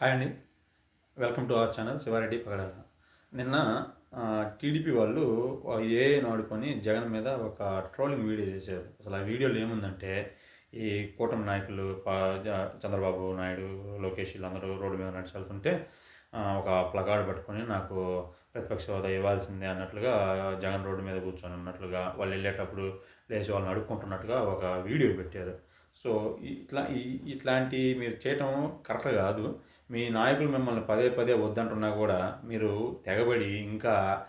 Hi అండి. Welcome to our channel Sivareddy Pagadala. నిన్న TDP వాళ్ళు ఏఐని ఆడుకొని జగన్ మీద ఒక ట్రోలింగ్ వీడియో చేశారు. అసలు ఆ వీడియోలో ఏముందంటే ఈ కూటమి నాయకులు పా- జ- చంద్రబాబు నాయుడు లోకేష్ వీళ్ళందరూ రోడ్డు మీద నడిచి వెళ్తుంటే ఒక ప్లగాడ్ పట్టుకొని నాకు ప్రతిపక్ష హోదా ఇవ్వాల్సిందే అన్నట్లుగా జగన్ రోడ్డు మీద కూర్చొని ఉన్నట్లుగా వాళ్ళు వెళ్ళేటప్పుడు లేచి వాళ్ళని అడుక్కుంటున్నట్టుగా ఒక వీడియో పెట్టారు. సో ఇట్లా ఈ- ఇట్లాంటి మీరు చేయటం కరెక్ట్ కాదు. మీ నాయకులు మిమ్మల్ని పదే పదే వద్దంటున్నా కూడా మీరు తెగబడి ఇంకా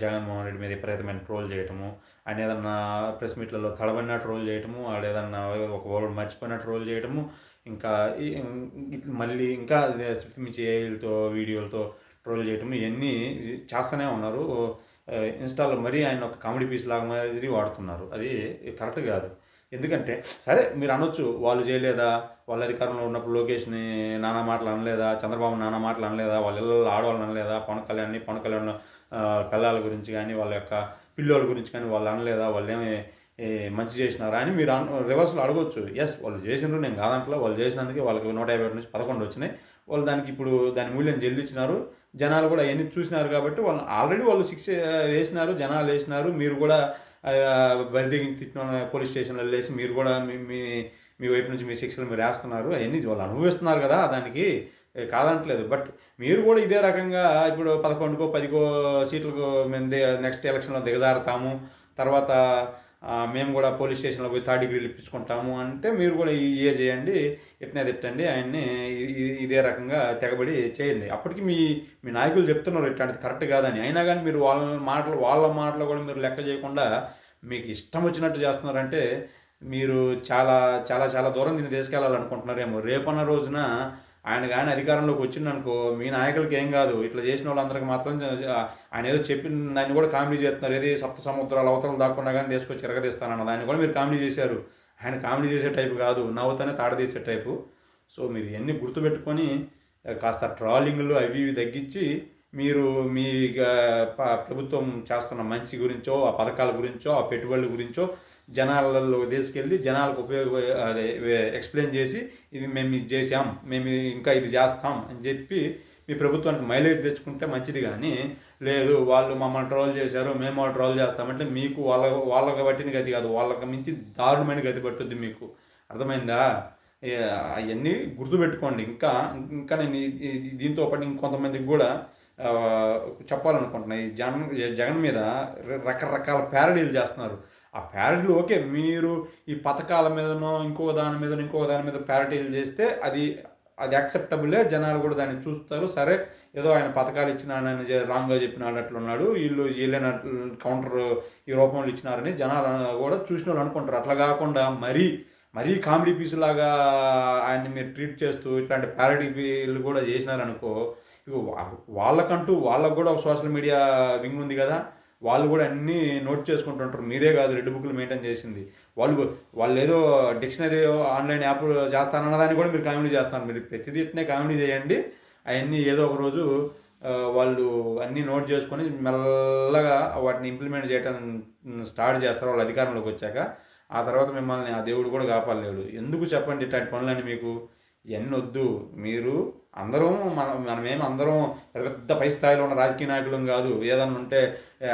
జగన్మోహన్ రెడ్డి మీద విపరీతమైన ట్రోల్ చేయటము ఆయన ఏదన్నా ప్రెస్ మీట్లలో తడబడిన ట్రోల్ చేయటము వాడు ఏదన్నా ఒక వర్డ్ మర్చిపోయిన ట్రోల్ చేయటము ఇంకా ఇట్లా మళ్ళీ ఇంకా శృతి మించి ఏఐలతో వీడియోలతో ట్రోల్ చేయటము ఇవన్నీ చేస్తూనే ఉన్నారు. ఇన్స్టాలో మరీ ఆయన ఒక కామెడీ పీస్ లాగా మాదిరి వాడుతున్నారు. అది కరెక్ట్ కాదు. ఎందుకంటే సరే మీరు అనొచ్చు వాళ్ళు చేయలేదా? వాళ్ళ అధికారంలో ఉన్నప్పుడు లోకేష్ని నానా మాటలు అనలేదా? చంద్రబాబు నానా మాటలు అనలేదా? వాళ్ళ ఇళ్ళలో ఆడవాళ్ళు అనలేదా? పవన్ కళ్యాణ్ని పవన్ కళ్యాణ్ పిల్లల గురించి కానీ వాళ్ళ యొక్క పిల్లోళ్ళ గురించి కానీ వాళ్ళు అనలేదా? వాళ్ళు ఏమి మంచి చేసినారా అని మీరు రివర్స్లో అడగొచ్చు. ఎస్ వాళ్ళు చేసినారు నేను కాదంట్లో. వాళ్ళు చేసినందుకే వాళ్ళకి నూట యాభై నుంచి పదకొండు వచ్చినాయి. వాళ్ళు దానికి ఇప్పుడు దాని మూల్యం చెల్లించినారు జనాలు కూడా అవన్నీ చూసినారు కాబట్టి వాళ్ళు ఆల్రెడీ వాళ్ళు శిక్ష వేసినారు జనాలు వేసినారు. మీరు కూడా బరిదెగించి తిట్టిన పోలీస్ స్టేషన్లో వేసి మీరు కూడా మీ మీ మీ వైపు నుంచి మీ శిక్షలు మీరు వేస్తున్నారు. అవన్నీ వాళ్ళు అనుభవిస్తున్నారు కదా దానికి. కాదనట్లేదు కాదంటలేదు. బట్ మీరు కూడా ఇదే రకంగా ఇప్పుడు పదకొండుకో పదికో సీట్లకు మేము నెక్స్ట్ ఎలక్షన్లో దిగజారుతాము. తర్వాత మేము కూడా పోలీస్ స్టేషన్లో పోయి థర్డ్ డిగ్రీలు ఇప్పించుకుంటాము అంటే మీరు కూడా ఏ చేయండి ఇట్నే తిట్టండి ఆయన్ని ఇదే రకంగా తెగబడి చేయండి. అప్పటికి మీ మీ నాయకులు చెప్తున్నారు ఇట్లాంటిది కరెక్ట్ కాదని. అయినా కానీ మీరు వాళ్ళ మాటలు వాళ్ళ మాటలు కూడా మీరు లెక్క చేయకుండా మీకు ఇష్టం వచ్చినట్టు చేస్తున్నారంటే మీరు చాలా చాలా చాలా దూరం దీన్ని తీసుకెళ్ళాలనుకుంటున్నారేమో రేపన్న రోజున ఆయన కానీ అధికారంలోకి వచ్చిందనుకో మీ నాయకులకి ఏం కాదు. ఇట్లా చేసిన వాళ్ళందరికీ మాత్రం ఆయన ఏదో చెప్పిన దాన్ని కూడా కామెడీ చేస్తున్నారు. ఏది సప్త సముద్రాలు అవతలు దాక్కుండా కానీ తీసుకొచ్చి ఎరగదీస్తానన్న దాన్ని కూడా మీరు కామెడీ చేశారు. ఆయన కామెడీ చేసే టైపు కాదు. నవ్వుతానే తాడదీసే టైపు. సో మీరు ఇవన్నీ గుర్తుపెట్టుకొని కాస్త ట్రాలింగ్లు అవి ఇవి తగ్గించి మీరు మీ ప్రభుత్వం చేస్తున్న మంచి గురించో ఆ పథకాల గురించో ఆ పెట్టుబడుల గురించో జనాలలో తీసుకెళ్ళి జనాలకు ఉపయోగ అదే ఎక్స్ప్లెయిన్ చేసి ఇది మేము ఇది చేసాం మేము ఇంకా ఇది చేస్తాం అని చెప్పి మీ ప్రభుత్వానికి మైలేజ్ తెచ్చుకుంటే మంచిది కానీ లేదు వాళ్ళు మమ్మల్ని ట్రోల్ చేశారు మేము వాళ్ళు ట్రోల్ చేస్తామంటే మీకు వాళ్ళ వాళ్ళకి పట్టిన గతి కాదు వాళ్ళకి మించి దారుణమైన గతి పట్టుద్ది మీకు. అర్థమైందా? అవన్నీ గుర్తుపెట్టుకోండి. ఇంకా ఇంకా నేను దీంతో పాటు ఇంకొంతమందికి కూడా చెప్పాలనుకుంటున్నాను ఈ జగన్ జగన్ మీద రకరకాల ప్యారడీలు చేస్తున్నారు. ఆ ప్యారడీలు ఓకే మీరు ఈ పథకాల మీదనో ఇంకో దాని మీద ఇంకో దాని మీద ప్యారడీలు చేస్తే అది అది యాక్సెప్టబులే జనాలు కూడా దాన్ని చూస్తారు. సరే ఏదో ఆయన పథకాలు ఇచ్చినానని రాంగ్గా చెప్పినాడు అట్లున్నాడు వీళ్ళు వీళ్ళనట్లు కౌంటర్ ఈ రూపంలో ఇచ్చినారని జనాలు కూడా చూసిన వాళ్ళు అనుకుంటారు. అట్లా కాకుండా మరీ మరీ కామెడీ పీస్ లాగా ఆయన్ని మీరు ట్రీట్ చేస్తూ ఇట్లాంటి ప్యారడీ పీలు కూడా చేసినారనుకో ఇక వాళ్ళకంటూ వాళ్ళకు కూడా ఒక సోషల్ మీడియా వింగ్ ఉంది కదా. వాళ్ళు కూడా అన్నీ నోట్ చేసుకుంటుంటారు. మీరే కాదు రెడ్ బుక్లు మెయింటైన్ చేసింది. వాళ్ళు వాళ్ళు ఏదో డిక్షనరీ ఆన్లైన్ యాప్ చేస్తానన్న దాన్ని కూడా మీరు కామెడీ చేస్తారు. మీరు ప్రతిదీ ఇట్నే కామెడీ చేయండి. అవన్నీ ఏదో ఒక రోజు వాళ్ళు అన్నీ నోట్ చేసుకొని మెల్లగా వాటిని ఇంప్లిమెంట్ చేయడం స్టార్ట్ చేస్తారు. వాళ్ళు అధికారంలోకి వచ్చాక. ఆ తర్వాత మిమ్మల్ని ఆ దేవుడు కూడా కాపాడలేడు. ఎందుకు చెప్పండి ఇట్లాంటి పనులన్నీ మీకు? ఇవన్నీ వద్దు. మీరు అందరం మన మనమేం అందరం పెద్ద పెద్ద పై స్థాయిలో ఉన్న రాజకీయ నాయకులం కాదు. ఏదన్నా ఉంటే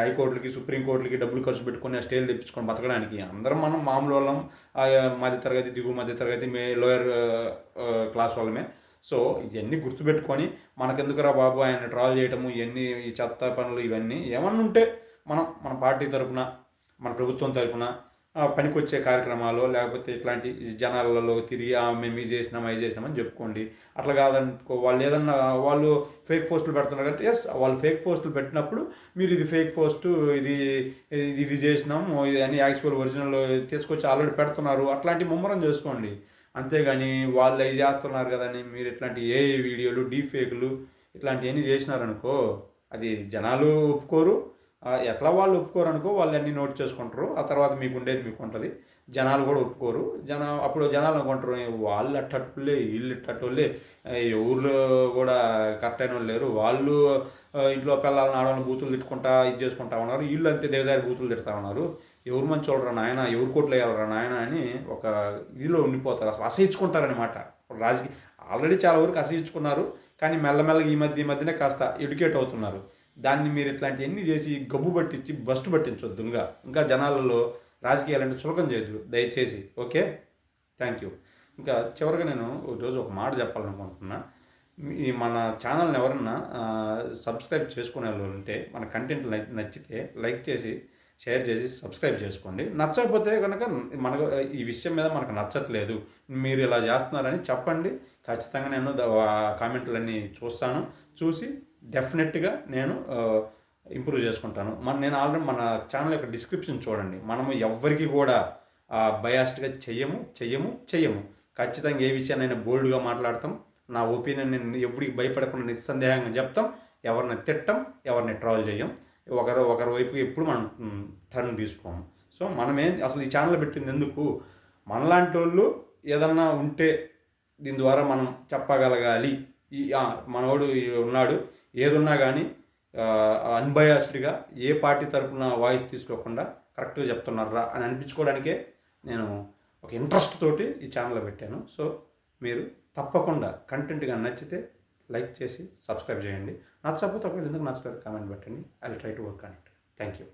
హైకోర్టులకి సుప్రీంకోర్టులకి డబ్బులు ఖర్చు పెట్టుకుని స్టేలు తెప్పించుకొని బతకడానికి అందరం మనం మామూలు వాళ్ళం. మధ్య తరగతి దిగువ మధ్య తరగతి మే లోయర్ క్లాస్ వాళ్ళమే. సో ఇవన్నీ గుర్తుపెట్టుకొని మనకెందుకురా బాబు ఆయన ట్రాల్ చేయటము ఇవన్నీ ఈ చెత్త పనులు ఇవన్నీ ఏమన్నా ఉంటే మనం మన పార్టీ తరపున మన ప్రభుత్వం తరపున పనికొచ్చే కార్యక్రమాలు లేకపోతే ఇట్లాంటి జనాలలో తిరిగి "ఆ, మేము ఇది చేసినాం అది చేసినామని చెప్పుకోండి. అట్లా కాదనుకో వాళ్ళు ఏదన్నా వాళ్ళు ఫేక్ పోస్టులు పెడుతున్నారు అంటే ఎస్ వాళ్ళు ఫేక్ పోస్టులు పెట్టినప్పుడు మీరు ఇది ఫేక్ పోస్టు ఇది ఇది- చేసినాము చేసినాం ఇది అని యాక్చువల్ ఒరిజినల్ తీసుకొచ్చి ఆల్రెడీ పెడుతున్నారు. అట్లాంటి ముమ్మరం చేసుకోండి. అంతేగాని వాళ్ళు అవి చేస్తున్నారు కదని మీరు ఇట్లాంటి ఏ వీడియోలు డీ ఫేకులు ఇట్లాంటివన్నీ చేసినారనుకో అది జనాలు ఒప్పుకోరు ఎట్లా వాళ్ళు ఒప్పుకోరు అనుకో వాళ్ళు అన్నీ నోట్ చేసుకుంటారు. ఆ తర్వాత మీకు ఉండేది మీకు ఉంటుంది. జనాలు కూడా ఒప్పుకోరు. జన అప్పుడు జనాలు అనుకుంటారు వాళ్ళు అట్టట్టులే వీళ్ళు ఇట్టట్టులే ఊర్లో కూడా కరెక్ట్ అయిన వాళ్ళు లేరు. వాళ్ళు ఇంట్లో పిల్లల్ని ఆడవాళ్ళని బూతులు తిట్టుకుంటా ఇది చేసుకుంటా ఉన్నారు. వీళ్ళు అంతే దేవదారి బూతులు తిడతా ఉన్నారు. ఎవరు మంచి వాళ్ళరా నాయన? ఎవరు కోట్లు వేయాలరా నాయన? అని ఒక ఇదిలో ఉండిపోతారు. అసలు అసహించుకుంటారనమాట రాజకీయ ఆల్రెడీ చాలా వరకు అసహించుకున్నారు. కానీ మెల్లమెల్లగా ఈ మధ్య ఈ మధ్యనే కాస్త ఎడ్యుకేట్ అవుతున్నారు. దాన్ని మీరు ఇట్లాంటివన్నీ చేసి గబ్బు పట్టించి బస్టు పట్టించొద్దు ఇంకా. ఇంకా జనాలలో రాజకీయాలంటే చులకం చేయొద్దు. దయచేసి. ఓకే? థ్యాంక్ యూ ఇంకా చివరిగా నేను రోజు ఒక మాట చెప్పాలనుకుంటున్నా. మీ మన ఛానల్ని ఎవరన్నా సబ్స్క్రైబ్ చేసుకునే వాళ్ళు ఉంటే మన కంటెంట్ నచ్చితే లైక్ చేసి షేర్ చేసి సబ్స్క్రైబ్ చేసుకోండి. నచ్చకపోతే కనుక మనకు ఈ విషయం మీద మనకు నచ్చట్లేదు. మీరు ఇలా చేస్తున్నారని చెప్పండి. ఖచ్చితంగా నేను కామెంట్లన్నీ చూస్తాను. చూసి డెఫినెట్గా నేను ఇంప్రూవ్ చేసుకుంటాను. మన నేను ఆల్రెడీ మన ఛానల్ యొక్క డిస్క్రిప్షన్ చూడండి. మనము ఎవ్వరికి కూడా బయాస్డ్గా చెయ్యము చెయ్యము చెయ్యము. ఖచ్చితంగా ఏ విషయాన్నైనా బోల్డ్గా మాట్లాడతాం. నా ఒపీనియన్ నేను ఎవరికి భయపడకుండా నిస్సందేహంగా చెప్తాం. ఎవరిని తిట్టం ఎవరిని ట్రాల్ చేయం ఒకరు ఒకరి వైపు ఎప్పుడు మనం టర్న్ తీసుకోము. సో మనమేం అసలు ఈ ఛానల్ పెట్టింది ఎందుకు? మనలాంటి వాళ్ళు ఏదన్నా ఉంటే దీని ద్వారా మనం చెప్పగలగాలి. ఈ మనవాడు మనోడు ఈ ఉన్నాడు. ఏదున్నా కానీ అన్బయాస్డ్గా ఏ పార్టీ తరపున వాయిస్ తీసుకోకుండా కరెక్ట్గా చెప్తున్నారా అని అనిపించుకోవడానికే నేను ఒక ఇంట్రెస్ట్ తోటి ఈ ఛానల్ పెట్టాను. సో మీరు తప్పకుండా కంటెంట్గా నచ్చితే లైక్ చేసి సబ్స్క్రైబ్ చేయండి. నచ్చకపోతే ఒకవేళ ఎందుకు నచ్చలేదు కామెంట్ పెట్టండి. I try to work on it. Thank you